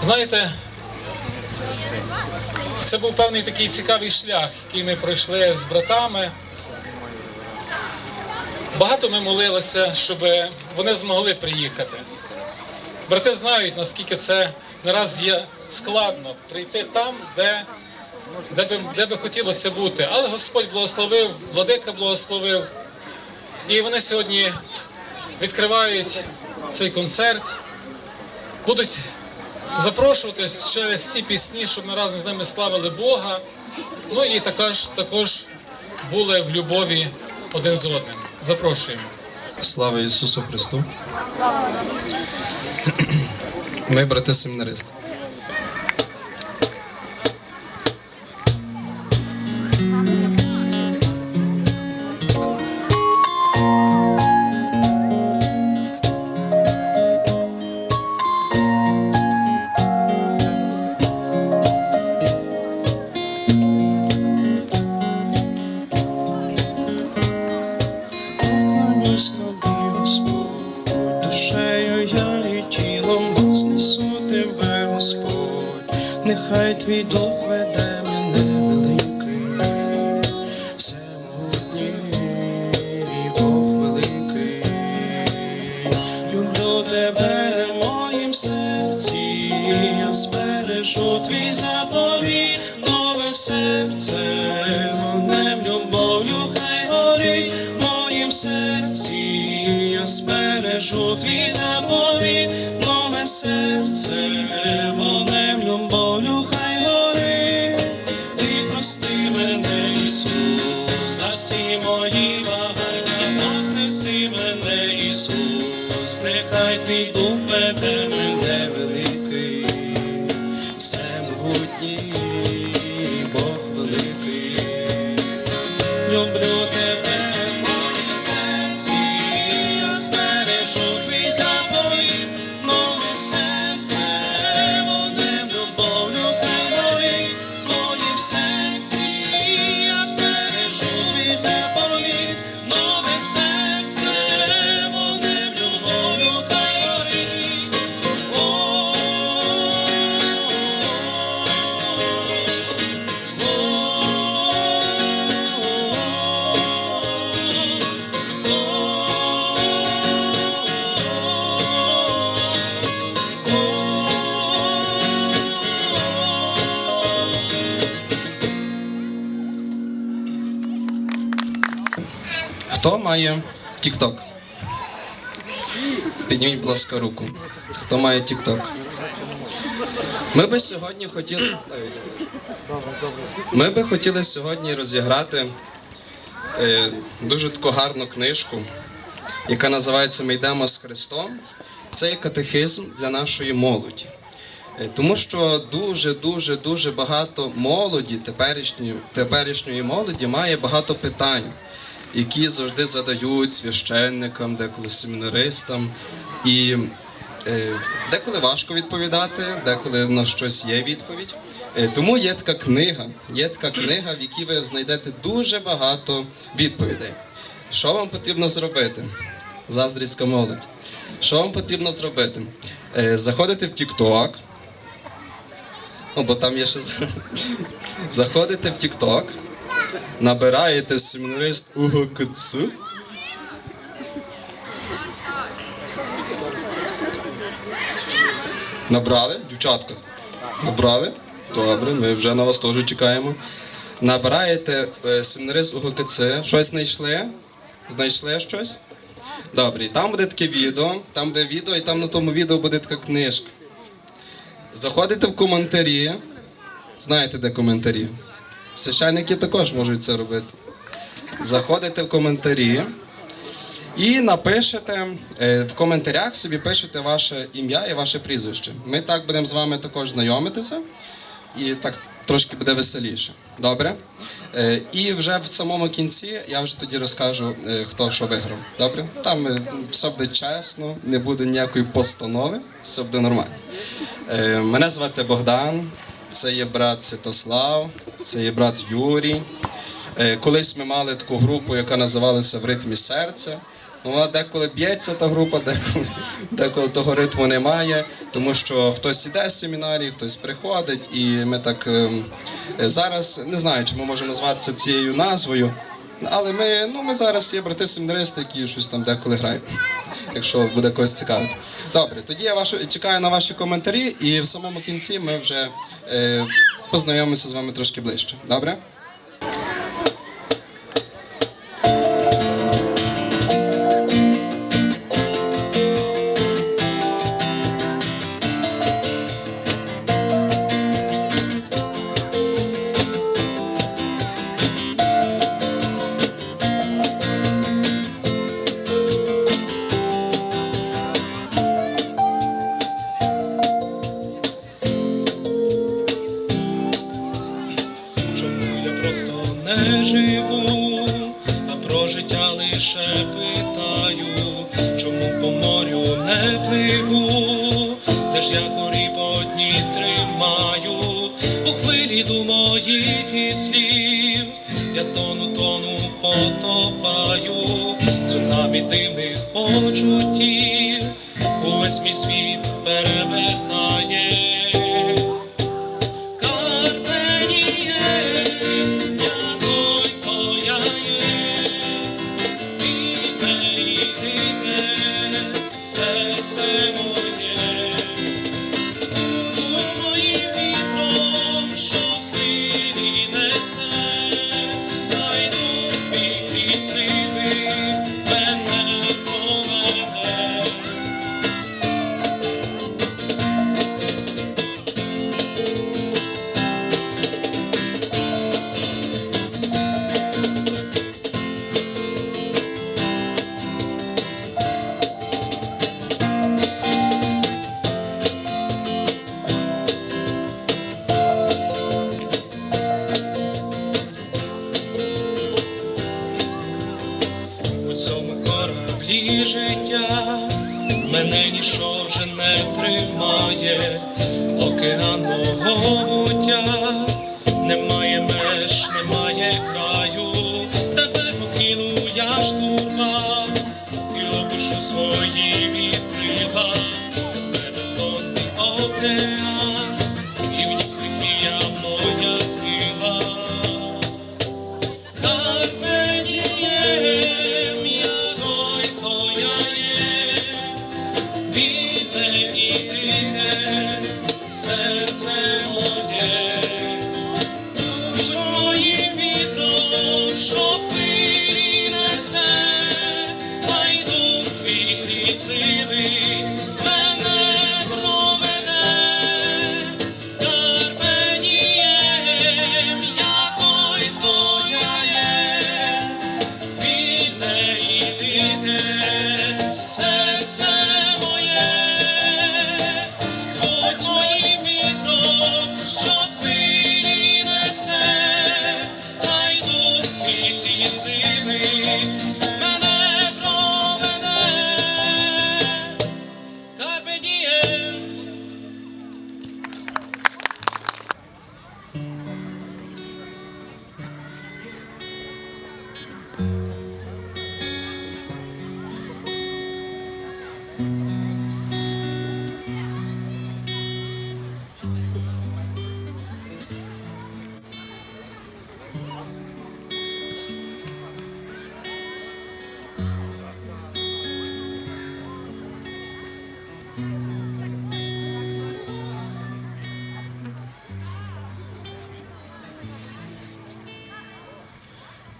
Знаєте, це був певний такий цікавий шлях, який ми пройшли з братами. Багато ми молилися, щоб вони змогли приїхати. Брати знають, наскільки це не раз є складно прийти там, де, де, би, де би хотілося бути. Але Господь благословив, владика благословив. І вони сьогодні відкривають цей концерт, будуть запрошувати через ці пісні, щоб ми разом з ними славили Бога. Ну і також, також були в любові один з одним. Запрошуємо. Слава Ісусу Христу. Ми, брати семінаристи. Збережу твій заповіт, нове серце, TikTok? Підніміть, будь ласка, руку. Хто має TikTok? Ми би сьогодні хотіли. Ми би хотіли сьогодні розіграти е, дуже таку гарну книжку, яка називається Ми йдемо з Христом. Це є катехизм для нашої молоді. Е, Тому що дуже, дуже, дуже багато молоді, теперішньої, теперішньої молоді має багато питань, які завжди задають священникам, деколи семінаристам. І е, деколи важко відповідати, деколи на щось є відповідь. Е, Тому є така книга, є така книга, в якій ви знайдете дуже багато відповідей. Що вам потрібно зробити? Заздріська молодь. Що вам потрібно зробити? Е, Заходите в TikTok, Ну, бо там є ще. з- Заходите в TikTok, набираєте семінарист УГКЦ. Набрали, дівчатка. Набрали? Добре, ми вже на вас теж чекаємо. Набираєте е, семінарист УГКЦ, щось знайшли? Знайшли щось? Добре, і там буде таке відео, там буде відео, і там на тому відео буде така книжка. Заходите в коментарі. Знаєте, де коментарі? Священники також можуть це робити. Заходите в коментарі і напишете е, в коментарях собі пишете ваше ім'я і ваше прізвище. Ми так будемо з вами також знайомитися, і так трошки буде веселіше. Добре? Е, І вже в самому кінці я вже тоді розкажу, е, хто що виграв. Добре? Там все буде чесно, не буде ніякої постанови, все буде нормально. Мене звати Богдан, це є брат Святослав, це є брат Юрій. Е, Колись ми мали таку групу, яка називалася В ритмі серця. Ну, вона деколи б'ється та група, деколи, деколи того ритму немає, тому що хтось іде з семінарії, хтось приходить, і ми так ем, е, зараз не знаю, чи ми можемо назватися цією назвою. Але ми, ну, ми зараз є брати семінаристи, які щось там деколи грають. Якщо буде когось цікавити. Добре, тоді я вашу, чекаю на ваші коментарі, і в самому кінці ми вже е, познайомимося з вами трошки ближче. Добре? І слів, я тону, тону, потопаю, цунамі дивних почуттів, увесь мій світ перевертає.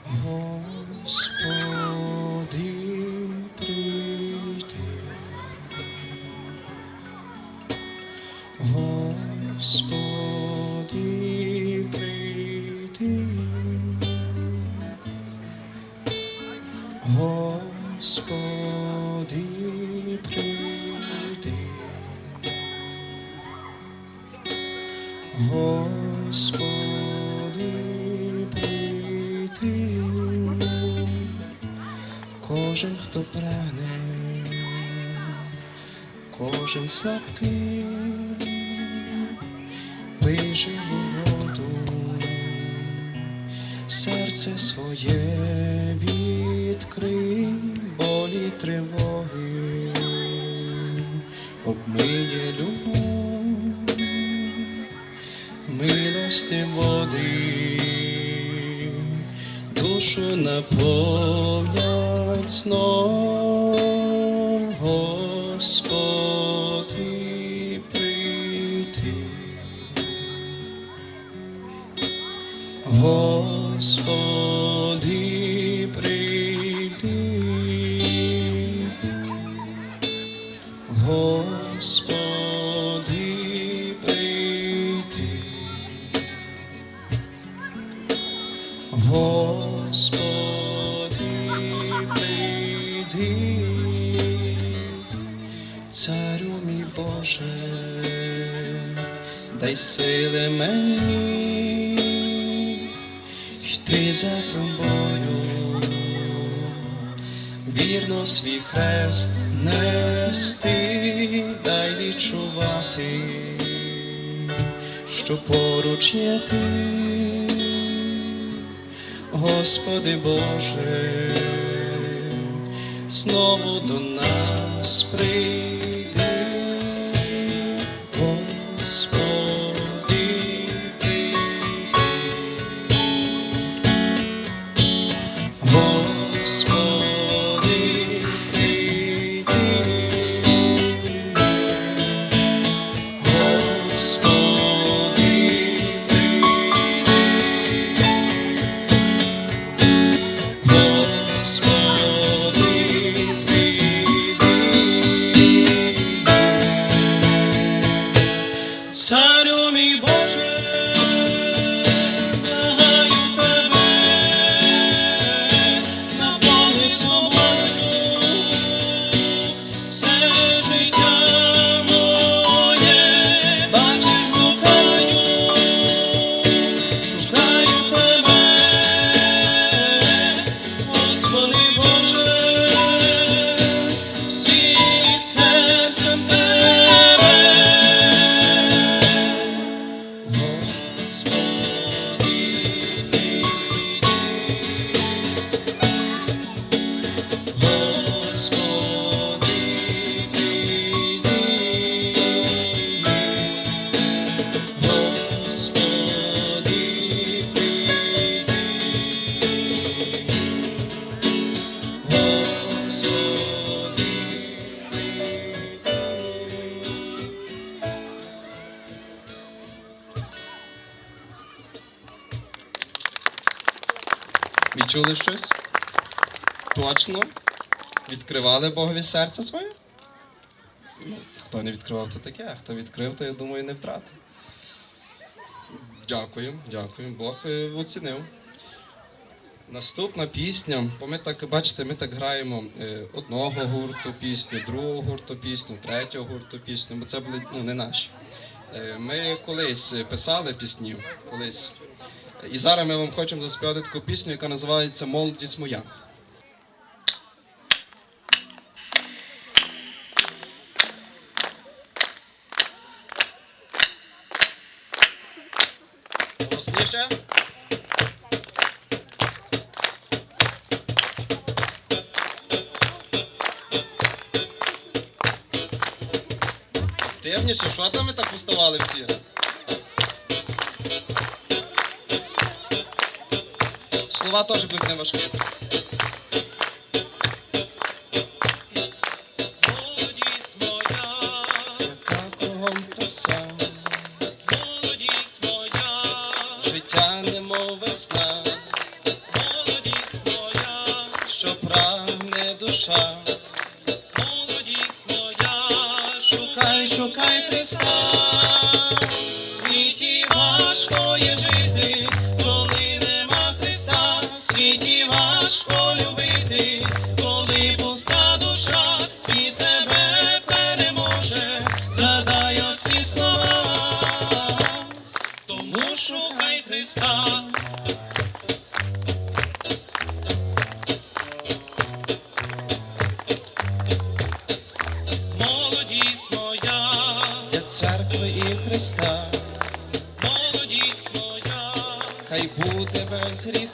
Господи, кожен слабкий, пий живу воду, серце своє відкрий, болі тривоги, обмиє любов, милости води, душу наповнять сном, Боже, дай сили мені йти за тобою, вірно свій хрест нести, дай відчувати, що поруч є ти, Господи Боже, знову до нас прийди, Точно? Відкривали Богові серце своє? Ну, хто не відкривав, то таке, а хто відкрив, то я думаю, не втратив. Дякую, дякую. Бог е, оцінив. Наступна пісня, бо ми так бачите, ми так граємо е, одного гурту пісню, другого гурту пісню, третього гурту пісню, бо це були ну, не наші. Е, Ми колись писали пісні, колись. І зараз ми вам хочемо заспівати таку пісню, яка називається Молодість моя. Голосніше. Дивніше, що там ми так уставали всі? Слова теж будуть не важкі.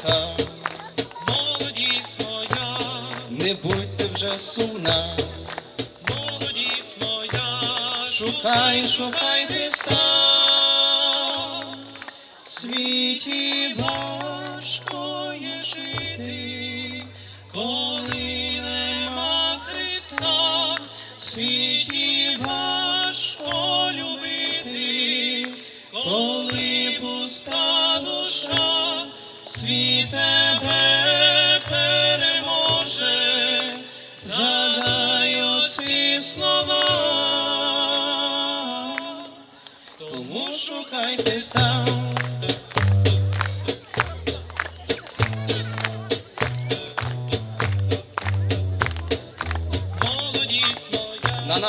Буде молодість моя, не будьте вже сумна. молодість моя, Шукай, шукай Христа. В світі важко є жити, коли нема Христа. Світі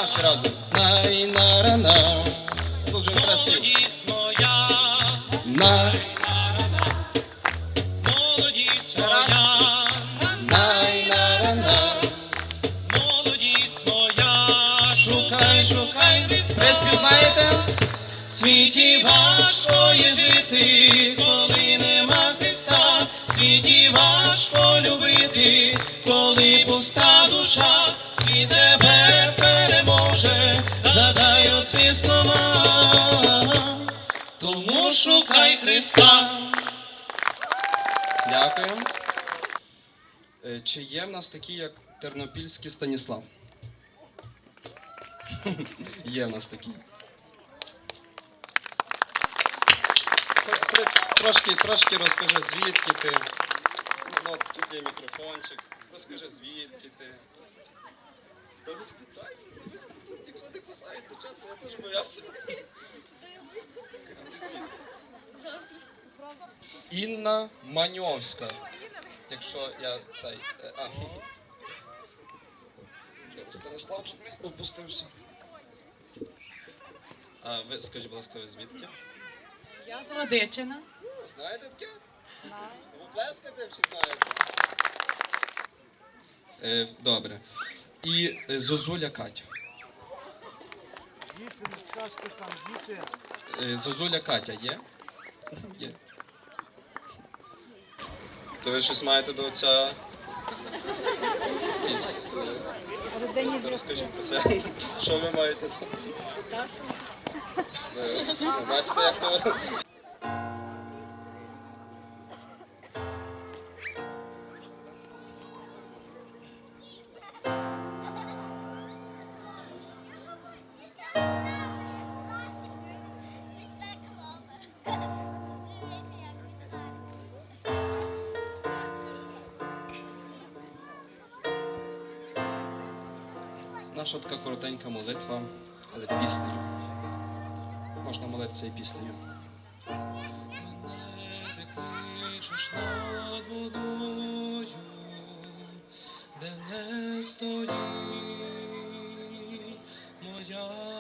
На разом. Най на рана. Тут треба слів. молодість моя, На, молодість Раз. моя, най на рана. молодість моя, Шукай, шукай, ви спізнаєте? В світі важко є жити, коли нема Христа. В світі важко любити, коли пуста душа, світ тебе слова, тому шукай Христа. Дякую. Е, Чи є в нас такі, як Тернопільський Станіслав? Є в нас такі. Тр- тр- Трошки, трошки розкажи, звідки ти. Ну, тут є мікрофончик. Розкажи, звідки ти. Та не встидайся, тут ніхто не кусається, чесно, я теж боявся. А ти? Інна Маньовська. Якщо я цей. е, А. Тут мені опустився. А ви скажіть, будь ласка, ви звідки? Я з Радичина. Знаєте таке? Ви плескаєте чи знаєте? Е, добре. І е, Зозуля Катя. Діти, не скажете там, діти. Е, Зозуля Катя є? Є. То ви щось маєте до отця? Якісь. е, Розкажіть про це. Що ви маєте? Ви Бачите, як то. Наша така коротенька молитва, але піснею. Можна молитися і піснею. Над водою, де не стоїть моя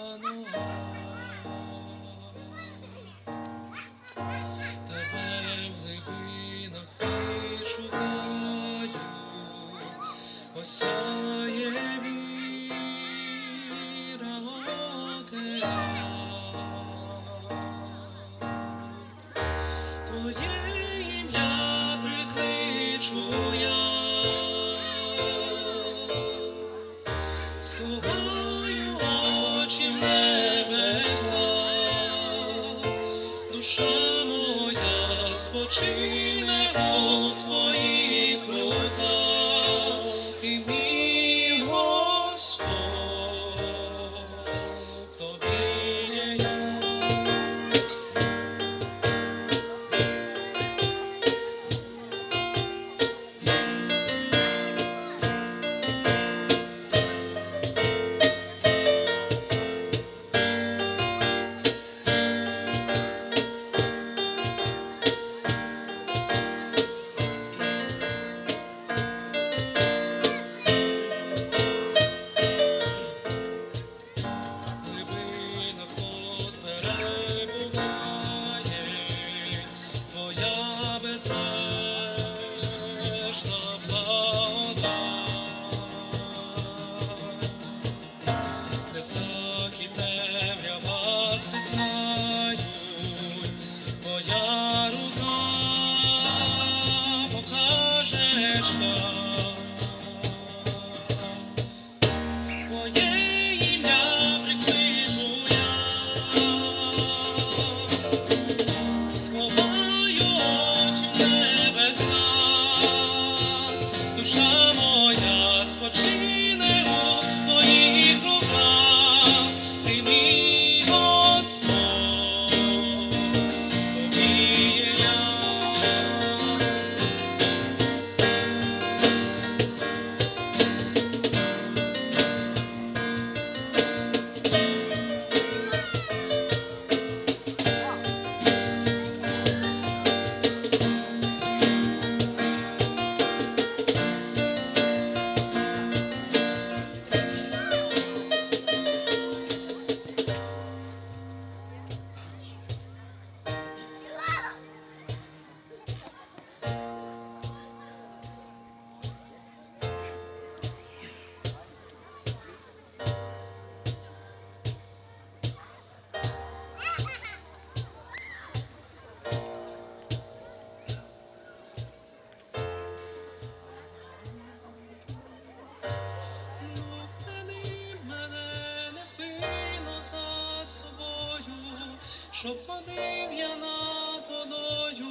щоб ходив я над водою,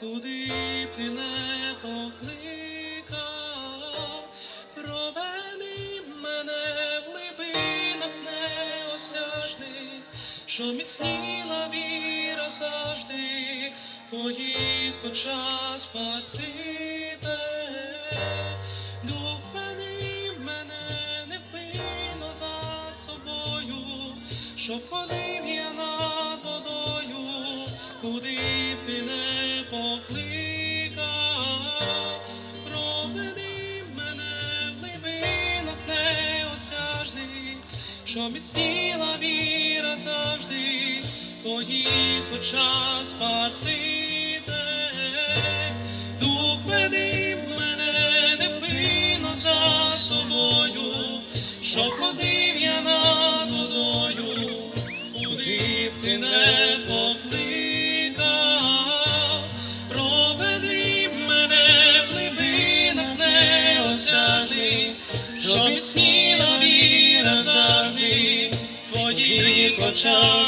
куди б ти не покликав, проведи мене в глибинах неосяжних, що міцніла віра завжди, твоїх очах спасите. Дух веди мене невпинно за собою, щоб ходив щоб віра завжди, твоїх очах спасите. Міцніла віра